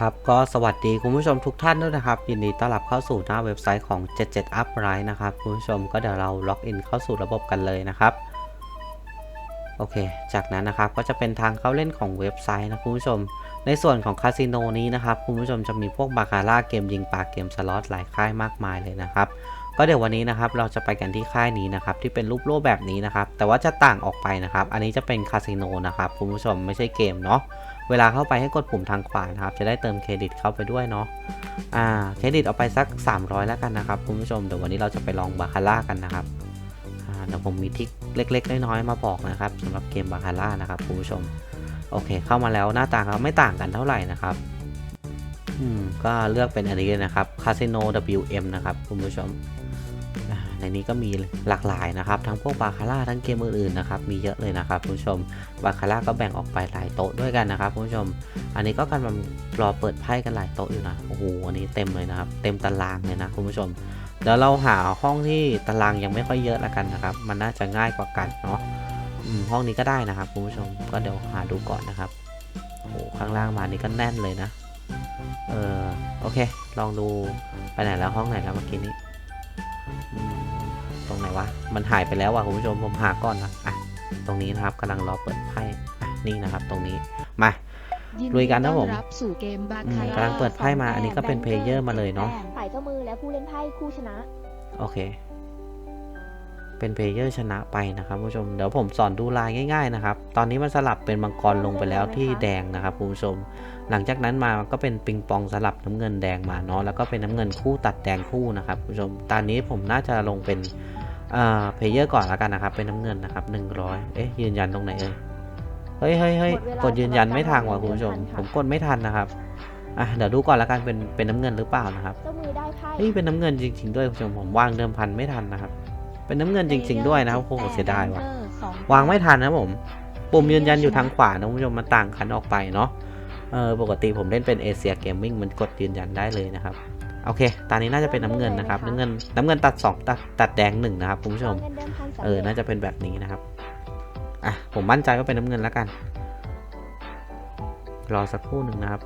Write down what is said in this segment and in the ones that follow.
ครับก็สวัสดีคุณผู้ชมทุกท่านด้วยนะครับ ยินดีต้อนรับเข้าสู่หน้าเว็บไซต์ของ 77 Upright นะครับคุณผู้ชมก็เดี๋ยวเราล็อกอินเข้าสู่ระบบกันเลยนะครับโอเค จากนั้นนะครับก็จะเป็นทางเข้าเล่นของเว็บไซต์นะคุณผู้ชม ในส่วนของคาสิโนนี้นะครับคุณผู้ชมจะมีพวกบาคาร่าเกมยิงปากเกมสล็อตหลายค่ายมากมายเลยนะครับก็เดี๋ยววันนี้นะครับเราจะไปกันที่ค่ายนี้นะครับที่เป็นรูปโลกแบบนี้นะครับแต่ว่าจะต่างออกไปนะครับ อันนี้จะเป็นคาสิโนนะครับคุณผู้ชมไม่ใช่เกมเนาะ เวลาเข้าไปให้กดปุ่มทางขวานะครับ จะได้เติมเครดิตเข้าไปด้วยเนาะอ่าเครดิตเอาไปสัก 300 แล้วกันนะครับคุณผู้ชมเดี๋ยววันนี้เราจะไปลองบาคาร่ากันนะครับอ่าเดี๋ยวผมมีทริคเล็ก ๆ น้อยๆมาบอกนะครับสำหรับเกมบาคาร่านะครับคุณผู้ชมโอเค เข้ามาแล้วหน้าตาเขาไม่ต่างกันเท่าไหร่นะครับอืมก็เลือกเป็นอันนี้เลยนะครับ Casino WM นะครับคุณผู้ชม ในนี้ก็มีหลากหลายนะครับ ทั้งพวกบาคาร่าทั้งเกมอื่นๆนะครับมีเยอะเลยนะครับคุณผู้ชมบาคาร่าก็แบ่งออกไปหลายโต๊ะด้วยกันนะครับคุณผู้ชม อันนี้ก็กำลังรอเปิดไพ่กันหลายโต๊ะอยู่นะโอ้โหอันนี้เต็มเลยนะครับ เต็มตารางเลยนะคุณผู้ชมเดี๋ยวเราหาห้องที่ตารางยังไม่ค่อยเยอะล้วกันนะครับ มันน่าจะง่ายกว่ากันเนาะห้องนี้ก็ได้นะครับคุณผู้ชมก็เดี๋ยวหาดูก่อนนะครับโอ้โหข้างล่างมานี่ก็แน่นเลยนะเออโอเค ลองดูไปไหนแล้วห้องไหนแล้วเมื่อกี้นี้ วะ มันหายไปแล้วว่ะคุณผู้ชมผมหาก่อนนะอะตรงนี้นะครับกำลังรอเปิดไพ่อะนี่นะครับ ตรงนี้มาลุยกันนะผมต้อรับสู่เกมบาอืมคาร่ากำลังเปิดไพ่มา อันนี้ก็เป็นเพลเยอร์มาเลยเนาะฝ่ายเจ้ามือและผู้เล่นไพ่คู่ชนะ โอเค เป็นเพลเยอร์ชนะไปนะครับคุณผู้ชม เดี๋ยวผมสอนดูลายง่าย ๆ นะครับ ตอนนี้มันสลับเป็นมังกรลงไปแล้วที่แดงนะครับคุณผู้ชม หลังจากนั้นมาก็เป็นปิงปองสลับน้ำเงินแดงมาเนาะ แล้วก็เป็นน้ำเงินคู่ตัดแดงคู่นะครับคุณผู้ชม ตอนนี้ผมน่าจะลงเป็นเอ่อเพลเยอร์ก่อนแล้วกันนะครับ เป็นน้ำเงินนะครับ100เอ๊ะยืนยันตรงไหนเอ่ยเฮ้ยเฮ้ยเฮ้ยหมดเวลากดยืนยันไม่ทันว่ะคุณผู้ชมทันค่ะผมกดไม่ทันนะครับอะเดี๋ยวดูก่อนแล้วกันเป็นเป็นน้ำเงินหรือเปล่านะครับเจ้ามือได้ไพ่เฮ้ยเป็นน้ำเงินจริง ๆ ด้วยคุณผู้ชมผมวางเดิมพันไม่ทันนะครับ เป็นน้ำเงินจริง ๆ ด้วยนะครับโอ้โหเสียดายว่ะวางไม่ทันนะผมปุ่มยืนยันอยู่ทางขวานะคุณผู้ชมมันต่างคันออกไปเนาะเออปกติผมเล่นเป็นเอเชียเกมมิ่งมันกดยืนยันได้เลยนะครับ โอเค ตอนนี้น่าจะเป็นน้ำเงินนะครับ น้ำเงิน น้ำเงินตัด2ตัดตัดแดงหนึ่งนะครับคุณผู้ชมวางเงินเดิมพันสำเออเร็จน่าจะเป็นแบบนี้นะครับ อะ ผมมั่นใจว่าเป็นน้ำเงินแล้วกัน รอสักครู่หนึ่งนะครับ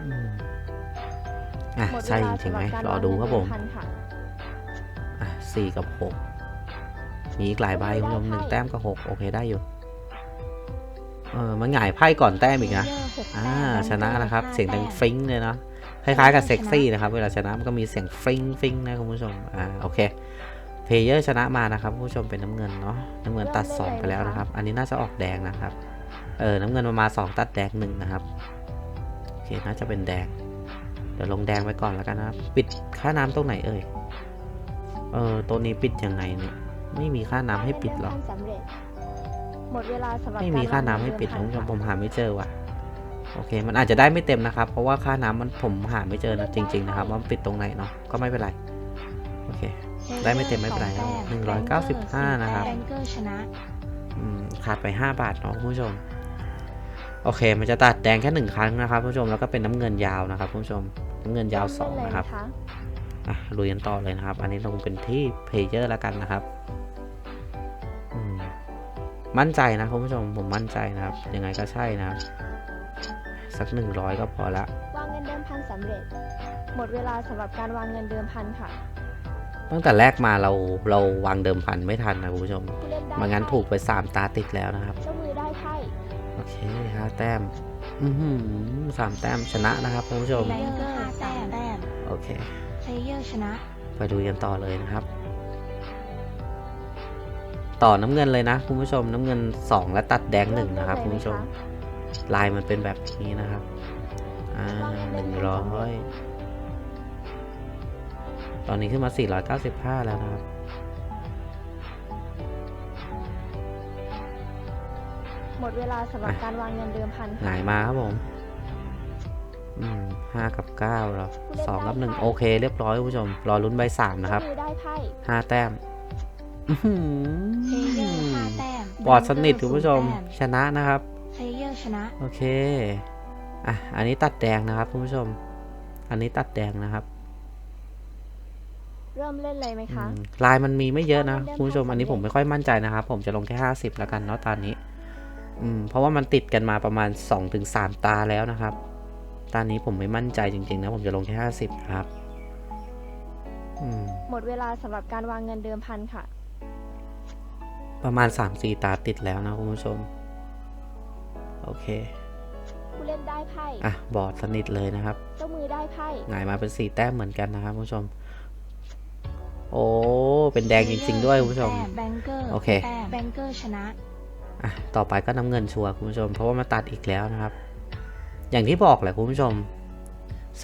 อืมอะหมดเวใช่ลาจริงๆไหมสำบการรอดูครับผมวางเงินเดิพันค่ะอะสี่กับหกมีอีกหลายใบคุณผู้ชมหนึ่งแต้มกับหกโอเคได้อยู่ เออมันหงายไพ่ก่อนแต้มอีกนะอ่าชนะนะครับ เสียงดังฟริ้งเลยนะคล้ายๆกับเซ็กซี่นะครับ เวลาชนะมันก็มีเสียงฟริ้งฟริ้งนะคุณผู้ชมอ่าโอเคเพลเยอร์ชนะมานะครับคุณผู้ชมเป็นน้ำเงินเนาะน้ำเงินตัดสองไปแล้วนะครับ อันนี้น่าจะออกแดงนะครับ เออน้ำเงินมามาสองตัดแดงหนึ่งนะครับโอเคน่าจะเป็นแดง เดี๋ยวลงแดงไปก่อนแล้วกันนะครับ ปิดค่าน้ำตรงไหนเอ่ยเออตัวนี้ปิดยังไงเนี่ยไม่มีค่าน้ำให้ปิดหรอก หมดเวลาสำหรับไม่มีกรค่าน้ำให้ปิดนะคุณผู้ชมผมหาไม่เจอว่ะโอเค มันอาจจะได้ไม่เต็มนะครับ เพราะว่าค่าน้ำมันผมหาไม่เจอนะจริง ๆ นะครับว่ามันปิดตรงไหนเนาะก็ไม่เป็นไรโอเค ได้ไม่เต็มไม่เป็นไรครับ195นะครับแบงเกอร์ชนะอืมขาดไป5บาทเนาะคุณผู้ชม โอเค มันจะตัดแดงแค่หนึ่งครั้งนะครับคุณผู้ชมแล้วก็เป็นน้ำเงินยาวนะครับคุณผู้ชมน้ำเงินยาวสองเริ่มเล่นะครับเลยอะลุยกันต่อเลยนะครับ อันนี้ลงเป็นที่เพลเยอร์แล้วกันนะครับอืม มั่นใจนะคุณผู้ชมผมมั่นใจนะครับยังไงก็ใช่นะครับ สักหนึ่งร้อยก็พอละวางเงินเดิมพันสำเร็จ หมดเวลาสำหรับการวางเงินเดิมพันค่ะตั้งแต่แรกมาเราเราวางเดิมพันไม่ทันนะคุณผู้ชมผู้เล่นได้ไมางั้นไพ่ถูกไปสามตาติดแล้วนะครับ เจ้ามือได้ไพ่โอเคห้าแต้ม อือหือสามแต้มชนะนะครับคุณผู้ชม แบงเกอร์แต้มแต้มโอเค เพลเยอร์ชนะ ไปดูกันต่อเลยนะครับ ต่อน้ำเงินเลยนะคุณผู้ชมน้ำเงินสองและตัดแดงหนึ่งนะครับคุณผู้ชมลายมันเป็นแบบนี้นะครับอ่าหนึ่งร้อยตอนนี้ขึ้นมา 495 แล้วนะครับ หมดเวลาสำหรับอะการวางเงินเดิมพันหค่ะงายมาครับผมอืมห้ากับเก้าแล้วสองกับหนึ่งโอเคเรียบร้อยคุณผู้ชม รอลุ้นใบสามนะครับเจ้ามือได้ไพ่ห้าแต้มอื้อหื เพลเยอร์อห้าแต้มปลอดสนิทคุณผู้ชมชนะนะครับเพลเยอร์ชนะ โอเค อะ อันนี้ตัดแดงนะครับคุณผู้ชม อันนี้ตัดแดงนะครับ เริ่มเล่นเลยไหมอืคะมลายมันมีไม่เยอะนะคุณผู้ชม อันนี้ผมไม่ค่อยมั่นใจนะครับ ผมจะลงแค่ห้าสิบแล้วกันเนาะตอนนี้ อืม เพราะว่ามันติดกันมาประมาณ2-3ตาแล้วนะครับตานี้ผมไม่มั่นใจจริงๆนะผมจะลงแค่50นะครับอืมหมดเวลาสำหรับการวางเงินเดิมพันค่ะ ประมาณ 3-4 ตาติดแล้วนะคุณผู้ชม โอเคผู้เล่นได้ไพ่อะบอร์ดสนิทเลยนะครับ เจ้ามือได้ไพ่หงายมาเป็น4แต้มเหมือนกันนะครับคุณผู้ชม โอ้เป็นแดงจริง ๆ ด้วยคุณผู้ชมแต้แบงเกอร์โอเคแต้มแบงเกอร์ชนะอะต่อไปก็น้ำเงินชัวร์คุณผู้ชม เพราะว่ามาตัดอีกแล้วนะครับ อย่างที่บอกแหละคุณผู้ชม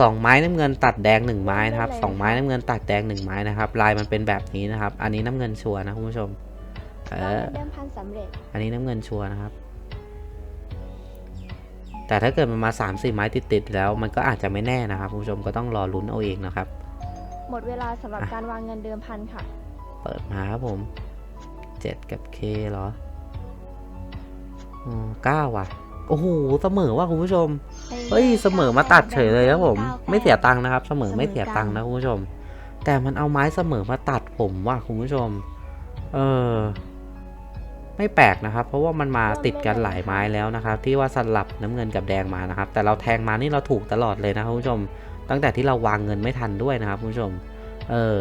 สองไม้น้ำเงินตัดแดงหนึ่งไม้นะครับสองไม้น้ำเงินตัดแดงหนึ่งไม้นะครับ ลายมันเป็นแบบนี้นะครับ อันนี้น้ำเงินชัวร์นะคุณผู้ชม เอวางอเงินเดิมพันสำเร็จ อันนี้น้ำเงินชัวร์นะครับ แต่ถ้าเกิดมันมา3ามสี่ไม้ติดๆแล้ว มันก็อาจจะไม่แน่นะครับคุณผู้ชมก็ต้องรอลุ้นเอาเองนะครับ หมดเวลาสำหรับอะการวางเงินเดิมพันค่ะ เปิดมาครับผม7กับ K เหรออ๋อเก้าว่ะ โอ้โห เสมอว่ะคุณผู้ชม เฮ้ย เสมอมาตัดเฉยเลยครับผม ไม่เสียตังค์นะครับ เสมอไม่เสียตังค์นะคุณผู้ชม แต่มันเอาไม้เสมอมาตัดผมว่ะคุณผู้ชม เออ ไม่แปลกนะครับ เพราะว่ามันมาติดกันหลายไม้แล้วนะครับ ที่ว่าสลับน้ำเงินกับแดงมานะครับ แต่เราแทงมานี่เราถูกตลอดเลยนะครับคุณผู้ชม ตั้งแต่ที่เราวางเงินไม่ทันด้วยนะครับคุณผู้ชม เออ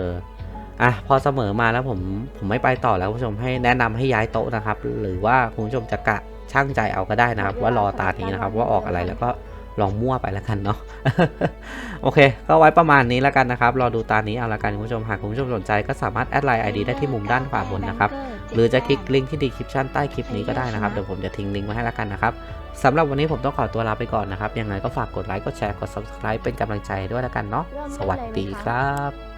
อะพอเสมอมาแล้วผมผมไม่ไปต่อแล้วคุณผู้ชมให้แนะนำให้ย้ายโต๊ะนะครับ หรือว่าคุณผู้ชมจะกะช่างใจเอาก็ได้นะครับ ว่ารอตานี้นะครับ ว่าออกอะไรแล้วก็ ลองมั่วไปแล้วกันเนาะโอเค ก็ไว้ประมาณนี้แล้วกันนะครับ รอดูตานี้เอาละกันคุณผู้ชมหากคุณผู้ชมสนใจก็สามารถแอดไลน์ไอดีได้ที่มุมด้านขวาบนนะครับ หรือจะคลิกลิงก์ที่ดีคลิปชั่นใต้คลิปนี้ก็ได้นะครับ เดี๋ยวผมจะทิ้งลิงก์ไว้ให้แล้วกันนะครับสำหรับวันนี้ผมต้องขอตัวลาไปก่อนนะครับ ยังไงก็ฝากกดไลค์ กดแชร์ กด subscribe เป็นกำลังใจด้วยแล้วกันเนาะ สวัสดีครับ